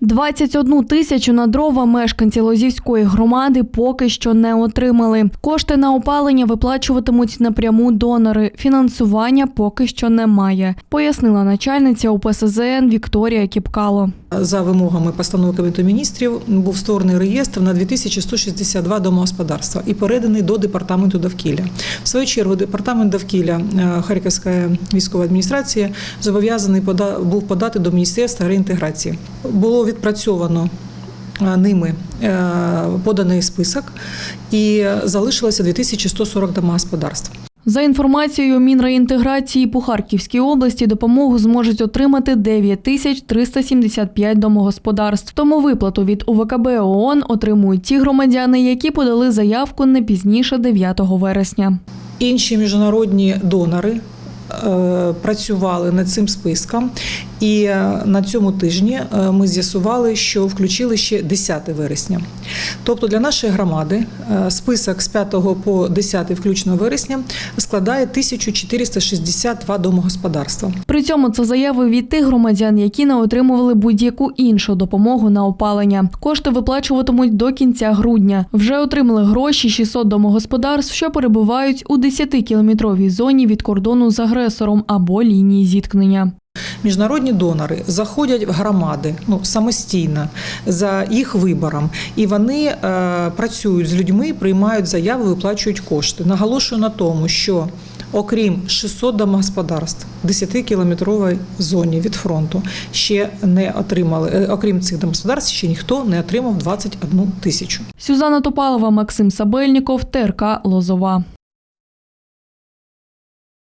21 тисячу на дрова мешканці Лозівської громади поки що не отримали. Кошти на опалення виплачуватимуть напряму донори. Фінансування поки що немає, пояснила начальниця УПСЗН Вікторія Кіпкало. За вимогами постанови Кабінету міністрів був створений реєстр на 2162 домогосподарства і переданий до департаменту довкілля. В свою чергу департамент довкілля е, Харківської військової адміністрації зобов'язаний був подати до міністерства реінтеграції. Було відпрацьовано. е, Ними е, поданий список і залишилося 2140 домогосподарств. За інформацією Мінреінтеграції по Харківській області допомогу зможуть отримати 9 тисяч 375 домогосподарств. Тому виплату від УВКБ ООН отримують ті громадяни, які подали заявку не пізніше 9 вересня. Інші міжнародні донори е, працювали над цим списком, і е, на цьому тижні е, ми з'ясували, що включили ще 10 вересня. Тобто для нашої громади е, список з 5 по 10 включно вересня складає 1462 домогосподарства. При цьому це заяви від тих громадян, які не отримували будь-яку іншу допомогу на опалення. Кошти виплачуватимуть до кінця грудня. Вже отримали гроші 600 домогосподарств, що перебувають у 10-кілометровій зоні від кордону з агресором або лінії зіткнення. Міжнародні донори заходять в громади ну самостійно за їх вибором, і вони е, працюють з людьми, приймають заяви, виплачують кошти. Наголошую на тому, що окрім 600 домогосподарств в 10-кілометровій зоні від фронту ще не отримали. е, Окрім цих домогосподарств, ще ніхто не отримав 21 тисячу. Сюзанна Топалова, Максим Сабельніков, ТРК Лозова.